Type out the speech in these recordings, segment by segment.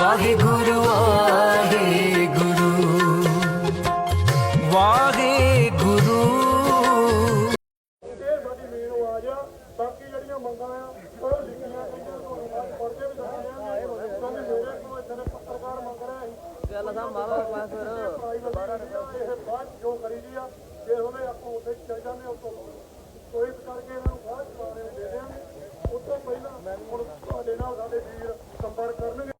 ਵਾਹਿਗੁਰੂ ਵਾਹਿਗੁਰੂ। ਵਾਹਿਗੁਰੂ। ਇਹ ਸਾਡੀ ਮੇਨ ਆਵਾਜ਼ ਆ ਬਾਕੀ ਜਿਹੜੀਆਂ ਮੰਗਾਂ ਆ ਉਹ ਲਿਖੀਆਂ ਗਈਆਂ ਤੁਹਾਨੂੰ ਪੜ੍ਹਦੇ ਵੀ ਸਕਦੇ ਕਿਉਂਕਿ ਮੇਰੇ ਕੋਲ ਇੱਥੇ ਦੇ ਪੱਤਰਕਾਰ ਮੰਗ ਰਹੇ ਸੀ ਗੱਲ ਤਾਂ ਮਾਵਾ ਕਲਾਸ ਫਿਰ ਪ੍ਰਾਈਵੇਟ ਇਹ ਬਾਅਦ ਜੋ ਕਰੀ ਦੀ ਆ ਜੇ ਉਹਨੇ ਆਪਾਂ ਉੱਥੇ ਚੱਲ ਜਾਂਦੇ ਉਸ ਕੋਈ ਕਰਕੇ ਇਹਨਾਂ ਨੂੰ ਬਾਅਦ ਚ ਪਾਣੇ ਦੇ ਦਿਆਂਗੇ। ਉਸ ਤੋਂ ਪਹਿਲਾਂ ਹੁਣ ਤੁਹਾਡੇ ਨਾਲ ਸਾਡੇ ਵੀਰ ਸੰਪਰਕ ਕਰਨਗੇ।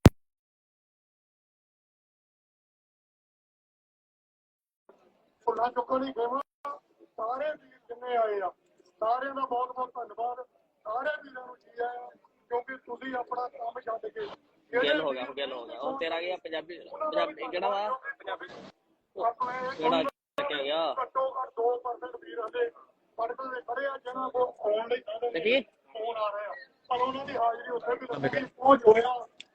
ਫੁੱਲਾਂ ਚੁੱਕਣ ਦੀ ਖੇਮਾ ਸਾਰੇ ਵੀਰ ਜਿੰਨੇ ਆਏ ਆ ਸਾਰਿਆਂ ਦਾ ਬਹੁਤ ਬਹੁਤ ਧੰਨਵਾਦ। ਸਾਰੇ ਵੀਰਾਂ ਨੂੰ ਜੀ ਆਇਆਂ ਕਿਉਂਕਿ ਤੁਸੀਂ ਆਪਣਾ ਕੰਮ ਛੱਡ ਕੇ ਗੱਲ ਹੋ ਗਿਆ ਗੱਲ ਹੋ ਗਿਆ। ਉਹ ਤੇਰਾ ਗਿਆ ਪੰਜਾਬੀ ਪੰਜਾਬੀ ਕਿਹੜਾ ਵਾ? ਆਪਣੇ ਕਿਹੜਾ ਚੱਕਿਆ ਗਿਆ? ਘੱਟੋ ਘੱਟ 2% ਵੀਰ ਦੇ ਖੜੇ ਆ ਜਿਹਨਾਂ ਕੋਲ ਆਉਣ ਲਈ ਫੋਨ ਆ ਰਿਹਾ ਪਰ ਉਹਨਾਂ ਦੀ ਹਾਜ਼ਰੀ ਉੱਥੇ ਵੀ ਲੱਗੀ ਪਹੁੰਚ ਹੋਇਆ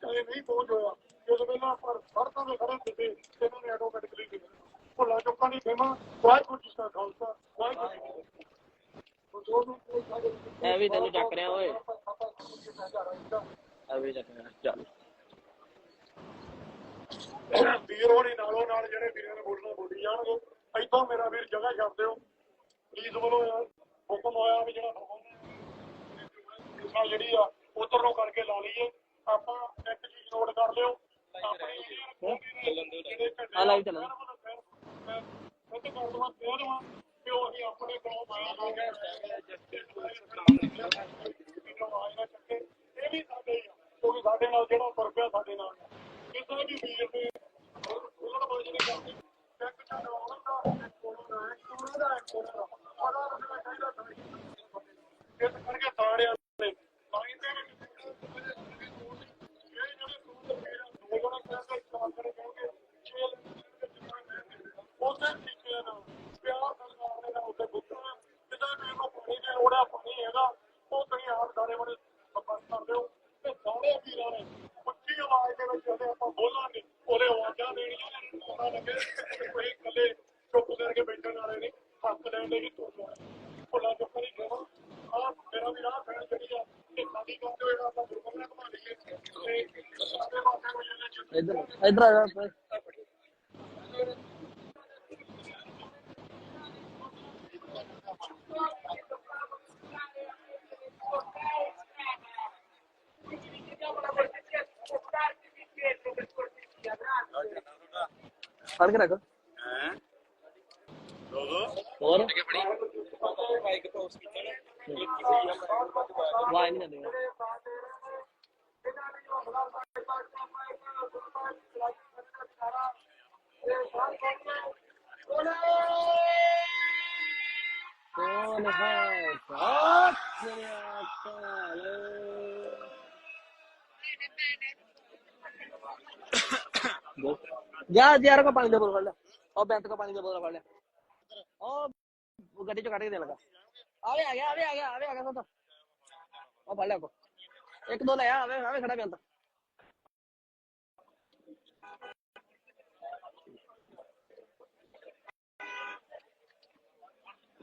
ਚਾਹੇ ਨਹੀਂ ਪਹੁੰਚ ਹੋਇਆ। ਜਦੋਂ ਪਹਿਲਾਂ ਪਰ ਸੜਕਾਂ ਤੇ ਖੜੇ ਸੀਗੇ ਤੇ ਇਹਨਾਂ ਨੇ ਆਟੋਮੈਟਿਕਲੀ ਦਿੱਤੇ ਭੁੱਲਾ ਚੁੱਕਾਂ ਦੀ ਖੇਮਾ ਵਾਹਿਗੁਰੂ ਜੀ ਕਾ ਖਾਲਸਾ ਵਾਹਿਗੁਰੂ ਜੀ ਕੀ ਫਤਿਹ ਐ ਵੀ ਤੈਨੂੰ ਚੱਕ ਰਿਹਾ ਓਏ। ਐ ਵੀ ਚੱਕ ਰਿਹਾ ਚੱਲ। ਵੀਰ ਹੋਣੀ ਨਾਲੋਂ ਨਾਲ ਜਿਹੜੇ ਵੀਰਾਂ ਨੇ ਬੋਲਣਾ ਬੋਲੀ ਜਾਣਗੇ ਇੱਥੋਂ ਮੇਰਾ ਵੀਰ ਜਗ੍ਹਾ ਛੱਡ ਦਿਓ। ਪਲੀਜ਼ ਵੱਲੋਂ ਯਾਰ ਹੁਕਮ ਹੋਇਆ ਵੀ ਜਿਹੜਾ ਹੁਕਮ ਜਿਹੜੀ ਆ ਉਧਰ ਨੂੰ ਕਰਕੇ ਲਾ ਲਈਏ। ਆਪਾਂ ਇੱਕ ਚੀਜ਼ ਨੋਟ ਕਰ ਲਿਓ ਆਪਣੀ ਜਿਹੜੇ ਆ ਲਾਈਵ ਚੱਲਣ। ਮੈਂ ਉਹ ਤੇ ਕਰ ਦਵਾਂ ਕਿ ਉਹ ਅਸੀਂ ਆਪਣੇ ਕੋਲੋਂ ਮਾਇਆ ਮੰਗਿਆ ਆਵਾਜ਼ ਨਾ ਇਹ ਵੀ ਸਾਡੇ ਹੀ ਆ। ਕਿਉਂਕਿ ਸਾਡੇ ਨਾਲ ਜਿਹੜਾ ਤੁਰ ਪਿਆ ਸਾਡੇ ਨਾਲ ਆ। ਕਿਸੇ ਵੀ ਵੀਰ ਨੇ ਉਹਨਾਂ ਬਾਰੇ ਨਹੀਂ ਕਰਦੇ ਚੈੱਕ ਚੱਲ ਉਹਨਾਂ ਦਾ ਇੱਕ ਉਹਨਾਂ ਦਾ ਇੱਕ ਉਹਨਾਂ ਦਾ ਇੱਕ ਉਹਨਾਂ ਦਾ ਪਤਾ ਲੱਗਣਾ ਚਾਹੀਦਾ ਤਾਂ ਇਸ ਕਰਕੇ ਸਾਰਿਆਂ ਨੇ ਸਾਈਂ ਦੇ ਵਿੱਚ ਇਹ ਜਿਹੜੇ ਸੂਤ ਵੀਰ ਆ, ਦੋ ਜਣੇ ਕਹਿੰਦੇ ਚਾਰ ਜਣੇ ਕਹਿੰਦੇ ਛੇ ਉਸੇ ਤਰੀਕੇ ਨਾਲ ਪਿਆਰ ਸਤਿਕਾਰ ਦੇ ਨਾਲ ਉੱਤੇ ਗੁੱਸਾ ਜਿੱਦਾਂ ਵੀ ਇਹਨੂੰ ਪਾਣੀ ਦੀ ਲੋੜ ਆ ਪਾਣੀ ਹੈਗਾ ਉਹ ਤੁਸੀਂ ਆਪ ਸਾਰੇ ਬੜੇ ਸੰਪਰਕ ਕਰਦੇ ਹੋ ਤੇ ਸਾਰੇ ਵੀਰਾਂ ਨੇ ਉੱਚੀ ਆਵਾਜ਼ ਦੇ ਵਿੱਚ ਜਦੋਂ ਆਪਾਂ ਬੋਲਾਂਗੇ ਉਹਦੇ ਆਵਾਜ਼ਾਂ ਦੇਣੀਆਂ ਪਤਾ ਲੱਗੇ ਕਿ ਕੋਈ ਇਕੱਲੇ ਚੁੱਪ ਕਰਕੇ ਬੈਠਣ ਵਾਲੇ ਨਹੀਂ ਹੱਕ ਲੈਣ ਦੇ ਵੀ ਤੁਰਨਾ ਭੁੱਲਾ ਚੁੱਪ ਨਹੀਂ ਕਰਨਾ ਆ ਮੇਰਾ ਵੀ ਰਾਹ ਫੈਣ ਜਿਹੜੀ ਆ ਕਿ ਸਾਡੀ ਗੱਲ ਦੇ ਜਿਹੜਾ ਆਪਾਂ ਗੁਰਬਾਣੀ ਨਾਲ ਘੁਮਾ ਲਈਏ ਤੇ ਸਾਡੇ ਵਾਸਤੇ ਕੋਈ ਇਹਨੇ ਚਿੱਤ ਇੱਧਰ ਆ ਜਾ ਫੜ ਕੇ ਰੱਖ। ਹੋਰ? ਵਾਹ ਨਹੀਂ ਜਾਂਦੇ ਕੌਣ ਹੈ ਸਾਥ ਮੇਰਾ ਕਾਲ ਜਾ ਯਾਰ ਕੋ ਪਾਣੀ ਦੇ ਬੋਤਲ ਫੜ ਲੈ ਉਹ ਬੈਂਤ ਕੋ ਪਾਣੀ ਦੇ ਬੋਤਲ ਫੜ ਲੈ ਉਹ ਉਹ ਗੱਡੀ ਚੋਂ ਕੱਢ ਕੇ ਦੇ ਲਗਾ ਆਵੇ ਆ ਗਿਆ ਆਵੇ ਆ ਗਿਆ ਆਵੇ ਆ ਗਿਆ ਸੋਤਾ ਉਹ ਫੜ ਲੈ ਕੋ ਇੱਕ ਦੋ ਲੈ ਆ ਆਵੇ ਆਵੇ ਖੜਾ ਬੈਂਤ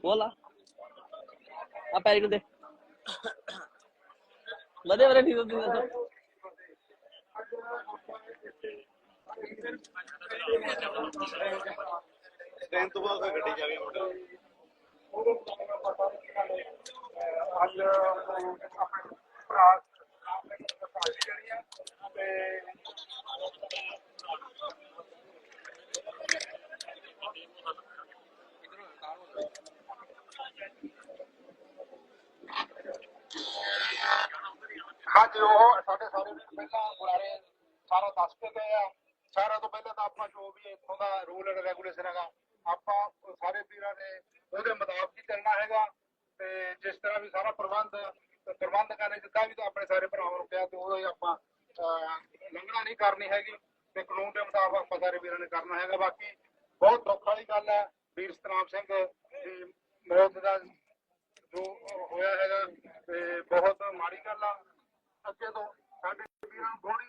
ਬੋਲਾ ਆ ਪੈਰੀ ਨੂੰ ਦੇ ਵਧੀਆ ਵਧੀਆ ਠੀਕ ਤੁਸੀਂ ਦੱਸੋ ਟ੍ਰੇਨ ਤੋਂ ਬਾਅਦ ਫਿਰ ਗੱਡੀ ਜਾਵੇ ਮੁੰਡਾ ਅੱਜ ਆਪਣੇ ਭਰਾ ਜਿਹੜੀ ਆ ਤੇ ਹਾਂਜੀ ਉਹ ਸਾਡੇ ਸਾਰੇ ਵੀ ਪਹਿਲਾਂ ਬੁਲਾਰੇ ਸਾਰਾ ਦੱਸ ਕੇ ਗਏ ਆ ਸਾਰਿਆਂ ਤੋਂ ਪਹਿਲਾਂ ਤਾਂ ਆਪਾਂ ਜੋ ਵੀ ਇੱਥੋਂ ਦਾ ਰੂਲ ਐਂਡ ਰੈਗੂਲੇਸ਼ਨ ਹੈਗਾ। ਆਪਾਂ ਸਾਰੇ ਵੀਰਾਂ ਨੇ ਉਹਦੇ ਮੁਤਾਬਕ ਹੀ ਚੱਲਣਾ ਹੈਗਾ ਤੇ ਜਿਸ ਤਰ੍ਹਾਂ ਵੀ ਸਾਰਾ ਪ੍ਰਬੰਧ ਪ੍ਰਬੰਧਕਾਂ ਨੇ ਜਿੱਦਾਂ ਵੀ ਆਪਣੇ ਸਾਰੇ ਭਰਾਵਾਂ ਨੂੰ ਕਿਹਾ ਤੇ ਉਹਦਾ ਹੀ ਆਪਾਂ ਲੰਘਣਾ ਨਹੀਂ ਕਰਨੀ ਹੈਗੀ ਤੇ ਕਾਨੂੰਨ ਦੇ ਮੁਤਾਬਕ ਆਪਾਂ ਸਾਰੇ ਵੀਰਾਂ ਨੇ ਕਰਨਾ ਹੈਗਾ। ਬਾਕੀ ਬਹੁਤ ਦੁੱਖ ਵਾਲੀ ਗੱਲ ਹੈ, ਵੀਰ ਸਤਨਾਮ ਸਿੰਘ ਦੀ ਮੌਤ ਦਾ ਜੋ ਹੋਇਆ ਹੈਗਾ ਤੇ ਬਹੁਤ ਮਾੜੀ ਗੱਲ ਆ। ਅੱਗੇ ਤੋਂ ਸਾਡੇ ਵੀਰਾਂ ਨੂੰ ਥੋੜੀ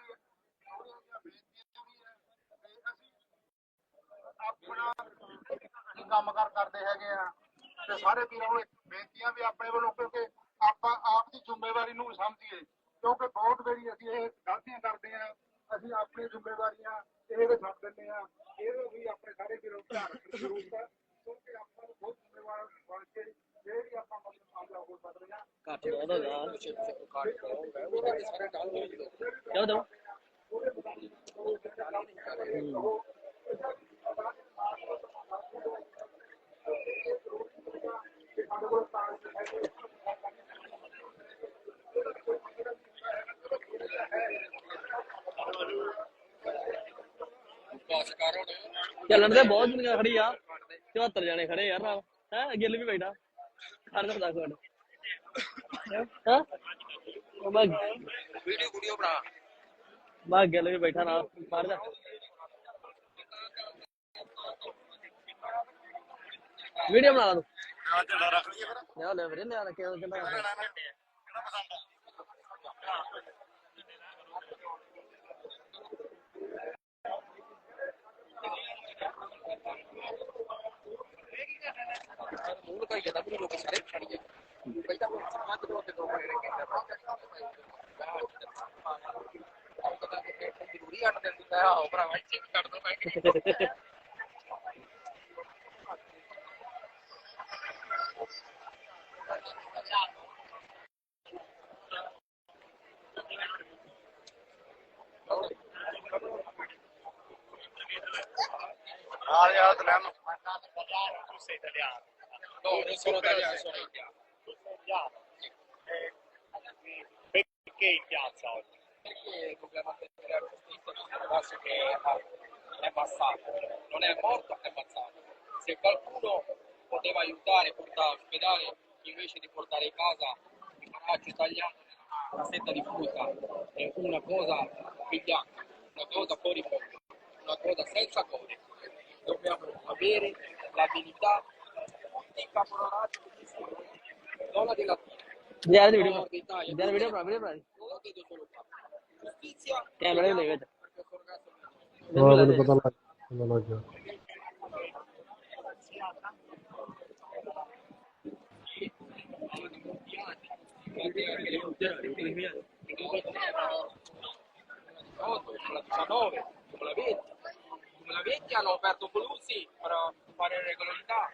ਥੋੜ੍ਹੀਆਂ ਜਿਹੀਆਂ ਬੇਨਤੀਆਂ ਵੀ ਹੈ ਤੇ ਅਸੀਂ ਆਪਣਾ ਅਸੀਂ ਕੰਮ ਕਾਰ ਕਰਦੇ ਹੈਗੇ ਆ। ਤੇ ਸਾਰੇ ਵੀਰਾਂ ਨੂੰ ਬੇਨਤੀਆਂ ਵੀ ਆਪਣੇ ਵੱਲੋਂ ਕਿਉਂਕਿ ਆਪਾਂ ਆਪ ਦੀ ਜ਼ਿੰਮੇਵਾਰੀ ਨੂੰ ਸਮਝੀਏ ਕਿਉਂਕਿ ਬਹੁਤ ਵਾਰੀ ਅਸੀਂ ਇਹ ਗਲਤੀਆਂ ਕਰਦੇ ਆ ਅਸੀਂ ਆਪਣੀ ਜ਼ਿੰਮੇਵਾਰੀਆਂ ਇਹ ਛੱਡ ਦਿੰਦੇ ਆ ਇਹ ਵੀ ਆਪਣੇ ਸਾਰੇ ਵੀਰੋਂ ਧਿਆਨ ਰੱਖਣ ਦੀ ਜ਼ਰੂਰਤ ਹੈ ਕਿਉਂਕਿ ਆਪਾਂ ਨੂੰ ਬਹੁਤ ਜ਼ਿੰਮੇਵਾਰ ਬਣ ਕੇ ਇਹ ਵੀ ਆਪਾਂ ਮਤਲਬ ਕਾਮਯਾਬ ਹੋ ਸਕਦੇ ਹਾਂ ਘੱਟ ਬਹੁਤ ਹੋ ਗਿਆ ਕਿਉਂ ਦੋ? ਚੱਲਣ ਦੇ ਬਹੁਤ ਦੁਨੀਆ ਖੜੀ ਆ। 74 ਜਣੇ ਖੜੇ ਯਾਰ ਨਾਲ ਹੈ ਗਿੱਲ ਵੀ ਬੈਠਾ। ਹਰ ਦਾ ਦੱਸ ਮਿੰਟ ਹਾਂ? ਉਹ ਮੈਂ ਵੀਡੀਓ ਵੀਡੀਓ ਬਣਾ। ਮੈਂ ਗਿੱਲ ਵੀ ਬੈਠਾ ਨਾਲ। ਮਾਰ ਜਾ। ਵੀਡੀਓ ਬਣਾ ਲਾ ਤੂੰ। ਲਿਆ ਲੈ ਵੀਰੇ ਲਿਆ ਕੇ ਕਹਿੰਦਾ ਆ ਜਾ ਸਲਾਮ italiano? No, non sono italiano, sono indiano. Perché in piazza oggi? perché dobbiamo mantenere la giustizia questo caso che è ammazzato, non è morto, è ammazzato. Se qualcuno poteva aiutare, portare all'ospedale invece di portare in casa il coraggio italiano, una cassetta di frutta, è una cosa vigliacca, una cosa fuori mondo, una cosa senza code. Dobbiamo avere l'abilità di caporalato di zona della Vedere il video. Vedere il video, però, vedere il video. Giustizia. Camera, lei vede. No, vedo per la non ho già. Con la 19, con la 20, con la 20 hanno aperto Colusi per fare regolarità,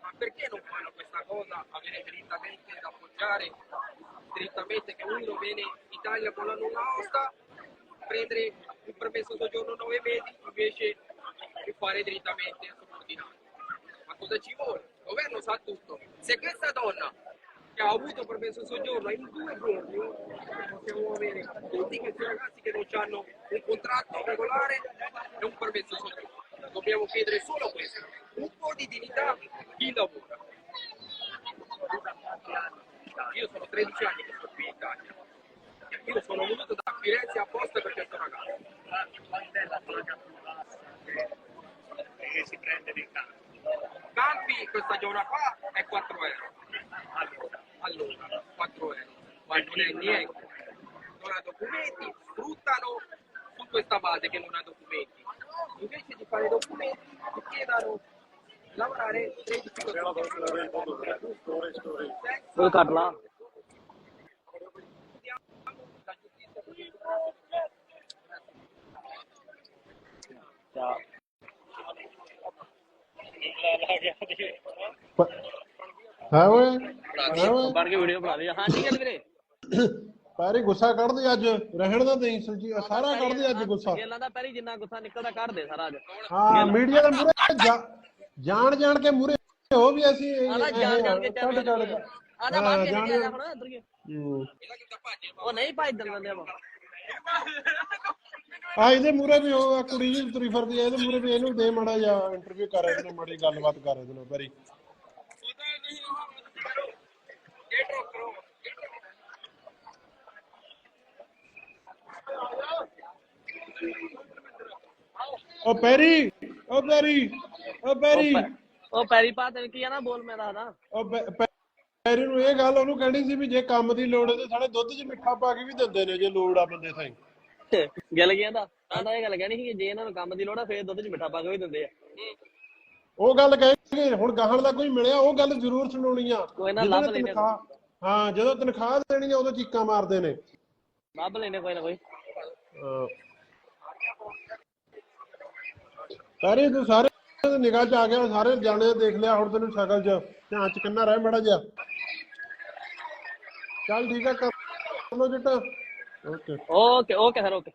ma perché non fanno cosa? Avere direttamente da appoggiare, direttamente che uno viene in Italia con la nulla osta, prendere un permesso soggiorno 9 mesi invece di fare direttamente subordinato. Ma cosa ci vuole? Il governo sa tutto. Se questa donna che ha avuto permesso soggiorno in due giorni possiamo avere tutti questi ragazzi che non hanno un contratto regolare e un permesso soggiorno. Dobbiamo chiedere solo questo, un po' di dignità a chi questa giornata qua è 4 euro. Allora, allora, 4 euro. Ma non è niente. Non ha documenti, sfruttano su questa base che non ha documenti. Invece di fare documenti, ti chiedono lavorare 13 Vuoi parlare? Ciao. ਹੈ ਓਏ। ਹੈ ਓਏ। ਬਣ ਕੇ video ਬਣਾ ਲਈ ਹਾਂ ਠੀਕ ਹੈ ਵੀਰੇ? ਪੈਰੀ ਗੁੱਸਾ ਕੱਢ ਦੇ ਅੱਜ। ਰਹਿਣ ਦਾ ਨਹੀਂ ਸੱਚੀ ਸਾਰਾ ਕੱਢ ਦੇ ਅੱਜ ਗੁੱਸਾ। ਗੇਲਾਂ ਦਾ ਪੈਰੀ ਜਿੰਨਾ ਗੁੱਸਾ ਨਿਕਲਦਾ ਕੱਢ ਦੇ ਸਾਰਾ ਅੱਜ। ਹਾਂ ਮੀਡੀਆ ਦੇ ਮੂਰੇ ਜਾਣ ਜਾਣ ਕੇ ਮੂਰੇ ਹੋ ਵੀ ਅਸੀਂ ਜਾਣ ਜਾਣ ਕੇ ਚੱਲ ਬਾਹਰ ਜਾਣ ਹੁਣ ਇੱਧਰ ਕੀ? ਹੂੰ। ਉਹ ਨਹੀਂ ਭਾਈ ਦਿੰਦੇ ਆਪਾਂ ਆ ਇਹਦੇ ਮੂਰੇ ਵੀ ਉਹ ਆ ਕੁੜੀ ਜੀ ਤੁਰੀ ਫਿਰਦੀ ਆ ਇਹਦੇ ਮੂਰੇ ਵੀ ਇਹਨੂੰ ਦੇ ਮਾੜਾ ਜਾ ਇੰਟਰਵਿਊ ਕਰ ਇਹਦੇ ਨਾਲ ਮਾੜੀ ਗੱਲਬਾਤ ਕਰ ਇਹਦੇ ਨਾਲ ਪੈਰੀ ਉਹ ਪੈਰੀ ਉਹ ਪੈਰੀ ਉਹ ਪੈਰੀ। ਉਹ ਪੈਰੀ ਪਾ ਤੈਨੂੰ ਕੀ ਆ ਨਾ ਬੋਲ ਮੈਂ ਦੱਸਦਾ ਉਹ ਪੈਰੀ ਨੂੰ ਇਹ ਗੱਲ ਉਹਨੂੰ ਕਹਿਣੀ ਸੀ ਵੀ ਜੇ ਕੰਮ ਦੀ ਲੋੜ ਹੈ ਤੇ ਸਾਡੇ ਦੁੱਧ 'ਚ ਮਿੱਠਾ ਪਾ ਕੇ ਵੀ ਦਿੰਦੇ ਨੇ ਜੇ ਲੋੜ ਆ ਬੰਦੇ ਸਾਈ ਗਿਲ ਗਿਆ ਦਾ ਆਂਦਾ ਇਹ ਗੱਲ ਕਹਿਣੀ ਸੀ ਕਿ ਜੇ ਇਹਨਾਂ ਨੂੰ ਕੰਮ ਦੀ ਲੋੜ ਆ ਫੇਰ ਦੁੱਧ 'ਚ ਮਿੱਠਾ ਪਾ ਕੇ ਵੀ ਦਿੰਦੇ ਆ। ਉਹ ਗੱਲ ਕਹੇਗੇ ਹੁਣ ਗਾਹਣ ਦਾ ਕੋਈ ਮਿਲਿਆ ਉਹ ਗੱਲ ਜ਼ਰੂਰ ਸੁਣਾਉਣੀ ਆ। ਕੋਈ ਨਾ ਲੱਭ ਲੈਣੇ ਹਾਂ ਜਦੋਂ ਤਨਖਾਹ ਦੇਣੀ ਆ ਉਦੋਂ ਚੀਕਾਂ ਮਾਰਦੇ ਨੇ। ਲੱਭ ਲੈਣੇ ਕੋਈ ਨਾ ਕੋਈ। ਸਾਰੇ ਤੂੰ ਸਾਰੇ ਨਿਗਾਹ ਚ ਆ ਗਿਆ ਸਾਰੇ ਜਾਣੇ ਦੇਖ ਲਿਆ ਹੁਣ ਤੈਨੂੰ ਸ਼ਕਲ ਚ। ਧਿਆਨ ਚ ਕਿੰਨਾ ਰਹਿ ਮੜਾ ਜਾ ਚੱਲ ਠੀਕ ਆ ਕਰ ਲੋ ਜਿੱਟਾ। Okay okay sir okay